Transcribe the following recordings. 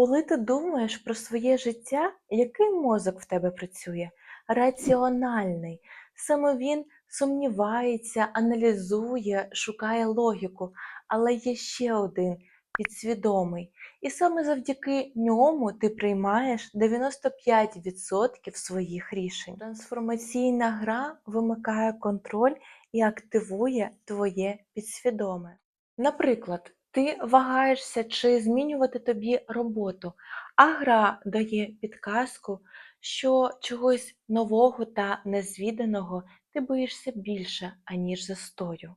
Коли ти думаєш про своє життя, який мозок в тебе працює? Раціональний. Саме він сумнівається, аналізує, шукає логіку, але є ще один підсвідомий. І саме завдяки ньому ти приймаєш 95% своїх рішень. Трансформаційна гра вимикає контроль і активує твоє підсвідоме. Наприклад, ти вагаєшся, чи змінювати тобі роботу, а гра дає підказку, що чогось нового та незвіданого ти боїшся більше, аніж застою.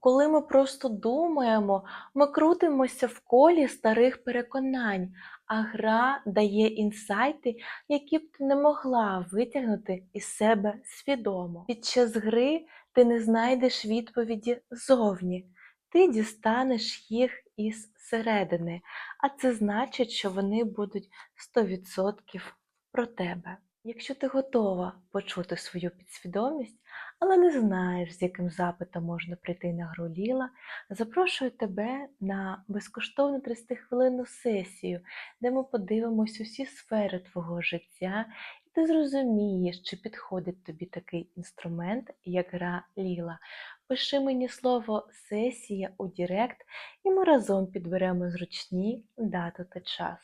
Коли ми просто думаємо, ми крутимося в колі старих переконань, а гра дає інсайти, які б ти не могла витягнути із себе свідомо. Під час гри ти не знайдеш відповіді зовні, ти дістанеш їх із середини, а це значить, що вони будуть 100% про тебе. Якщо ти готова почути свою підсвідомість, але не знаєш, з яким запитом можна прийти на гру Ліла, запрошую тебе на безкоштовну 30-хвилинну сесію, де ми подивимось усі сфери твого життя, і ти зрозумієш, чи підходить тобі такий інструмент, як гра Ліла. Пиши мені слово сесія у Дірект, і ми разом підберемо зручні дату та час.